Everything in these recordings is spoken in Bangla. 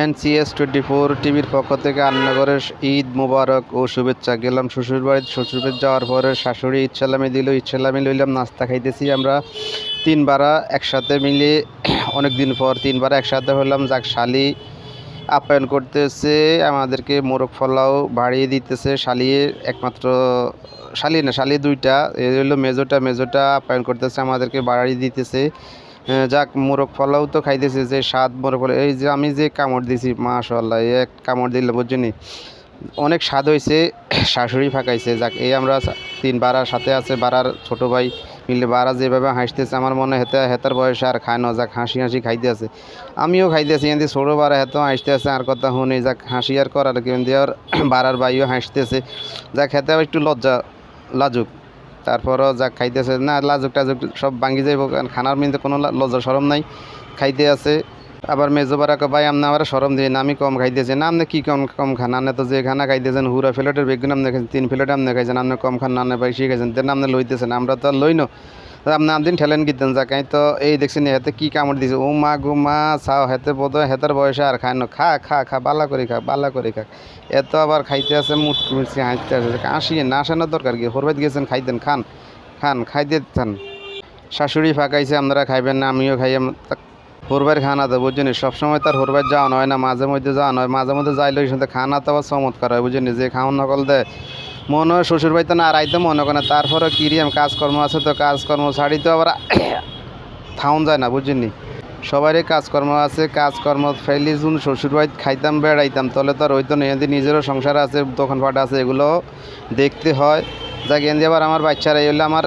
এনসিএস টোয়েন্টি ফোর টিভির পক্ষ থেকে আন্নাগরের ঈদ মোবারক ও শুভেচ্ছা। গেলাম শ্বশুর বাড়ি শ্বশুর যাওয়ার পরে শাশুড়ি ইচ্ছালামি দিল, ইচ্ছালামি লইলাম, নাস্তা খাইতেছি আমরা। তিন বারা একসাথে মিলে অনেক দিন পর তিন বারা একসাথে হলাম। যাক, শালি আপ্যায়ন করতেছে, আমাদেরকে মোরগ ফলাও বাড়িয়ে দিতেছে। শালিয়ে একমাত্র, শালি না, শালি দুইটা, এই হলো মেজোটা মেজোটা আপ্যায়ন করতেছে, আমাদেরকে বাড়িয়ে দিতেছে। যাক, মোরগ ফলাও তো খাইতেছে, যে স্বাদ মোরগ ফলাও এই যে আমি যে কামড় দিছি মাশাল্লাহ এক কামড় দিলে বুঝছেনি অনেক স্বাদ হয়েছে শাশুড়ি ফাঁকাইছে। যাক, এই আমরা তিন বারার সাথে আছে, বারার ছোট ভাই মিলে বারা যেভাবে হাসতেছে, আমার মনে হেতে হেতার বয়সে আর খায় না। যাক, হাসি হাসি খাইতে আছে। আমিও খাইতে আছি এমনি ছোটো বারা হেতো হাসতে আছে, আর কথা শুনি, যাক, হাসি আর করার কিন্তু আর বারার বাইও হাসতেছে। যাক, হেতে একটু লজ্জা লাজুক। তারপরও যাক খাইতেছে, না, লাজুক টাজুক সব ভাঙ্গি যাইব, কারণ খানার মধ্যে কোনো লজ্জা সরম নাই। খাইতে আছে। আবার মেজোবারাকে ভাই, আমনে আবার সরম দিয়ে আমি কম খাইতেছি। না আপনি কী কম কম খান? আপনি তো যে খানা খাইতেছেন, হুরা প্লেটের বেগুন আপনি খাইছেন, তিন প্লেট আপনি খাইছেন আপনি কম খান, না ভাই খাইছেন, তেন আপনি লইতেছেন আমরা তো আর লই না। আপনি আপদিন ঠেলেন কিতেন যা কাই। তো এই দেখছেন হেতে কি কামড় দিছে। ও মা গো মা, চাও হেতে বোধ হেতার বয়সে আর খায় না। খা খা খা, বালা করে খা, বালা করে খা। এত আবার খাইতে আছে মুট মিটছে হাসতে আছে। আসিয়ে না আসানোর দরকার কি? হরবাইত গেছেন খাইতেন খান খান খাইতে থান শাশুড়ি ফাঁকাইছে, আপনারা খাইবেন না, আমিও খাই হরবার খানা তো বুঝছেন সবসময় তার হরবার যাওয়া হয় না, মাঝে মধ্যে যাওয়া হয় মাঝে মধ্যে যাইলে শুনতে খানা তো আবার চমৎকার হয়, বুঝছেন যে খাওয়ান নকল দেয় মনে হয় শ্বশুর বাড়িতে না আড়াইতে মনে করে তারপরে কিরিয়াম কাজকর্ম আছে তো কাজকর্ম ছাড়ি তো আবার থাউন যায় না বুঝছেন সবারই কাজকর্ম আছে, কাজকর্ম ফেলি যুন শ্বশুর খাইতাম, বেড়াইতাম তাহলে তো আর হইতো না এদের নিজেরও সংসার আছে, দোকানপাট আছে, এগুলো দেখতে হয়। যাক এনে আবার আমার বাচ্চারা এই হলো আমার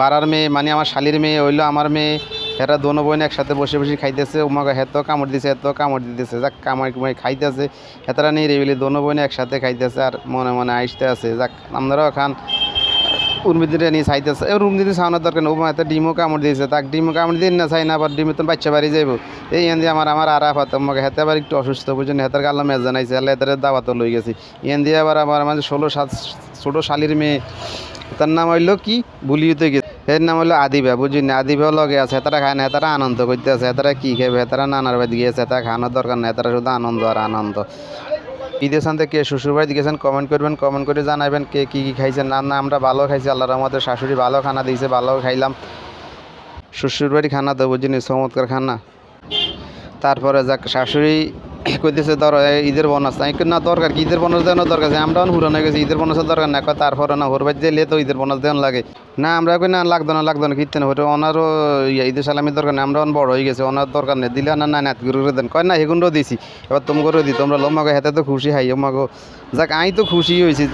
বাড়ার মেয়ে মানে আমার শালির মেয়ে হইল আমার মেয়ে। এরা দোনো বোন একসাথে বসে বসে খাইতেছে উমাকে হেত কামড় দিছে এত কামড় দিতেছে, যাক কামাই কুমাই খাইতেছে, হেতারা নিয়ে রেবিলি দোনো বোন একসাথে খাইতেছে আর মনে মনে আইসতে আছে। যাক আপনারাও খান উর্মিদিরে নিয়ে চাইতেছে। এ রুম দিতে চাওয়ানোর দরকার নেই এত ডিমও কামড় দিয়েছে। তাক ডিমও কামড় দিন না, চাই না, আবার ডিমে তো বাচ্চা বাড়ি যাইব। এই এন আমার আমার আরাফ হাত আমাকে হেতে আবার একটু অসুস্থ বুঝছেন হেতার গাল্লা মেজ জানাইছে আল্লাহ হেতারে দাওয়াতও লই গেছি। এন দিয়ে আবার আমার মাঝে ষোলো সাত, ছোটো শালির মেয়ে, তার নাম হইল কি? ভুলিতে গেছে। এর নাম হলো আদিবা, বুঝলি না? আদিবাও লগে আছে হেতারা খায় না হেতারা আনন্দ করতে আছে হেতারা কি খাবে হেতারা নানার বাড়ি গিয়েছে হেতারা খাওয়ানোর দরকার না হেতারা শুধু আনন্দ আর আনন্দ। সাথে কে শ্বশুর বাড়ি গেছেন কমেন্ট করবেন কমেন্ট করে জানাবেন কে কী কী খাইছেন। না না, আমরা ভালো খাইছি, আল্লাহর আমাদের শাশুড়ি ভালো খানা দিয়েছে ভালো খাইলাম। শ্বশুর বাড়ি খানা তো বুঝিনি চমৎকার খানা। তারপরে যাক, শাশুড়ি কইতেছে, ধর ঈদের বোনাস। আমি না, দরকার কি? ঈদের বোনাস দেওয়ার দরকার আছে। আমরাও পুরানো গেছি, ঈদের বোনাসের দরকার না কয়, তারপরে না, হোর বাড়ি দিলে তো ঈদের বোনাস দেওয়ান লাগে। না আমরা কই, না, লাগতো না লাগতো না কীর্তন হইতো ওনারও ইয়া, ঈদের সালামির দরকার না আমরা বড় হয়ে গেছে, ওনার দরকার নেই। দিলে না না নাত করে দেন। কয়, না হেগুনও দিছি। এবার তোমগরও দিই, তোমরা লোমাগো হেতে তো খুশি হাই, ওমাগো। যাক, আমি তো খুশি হয়েছি।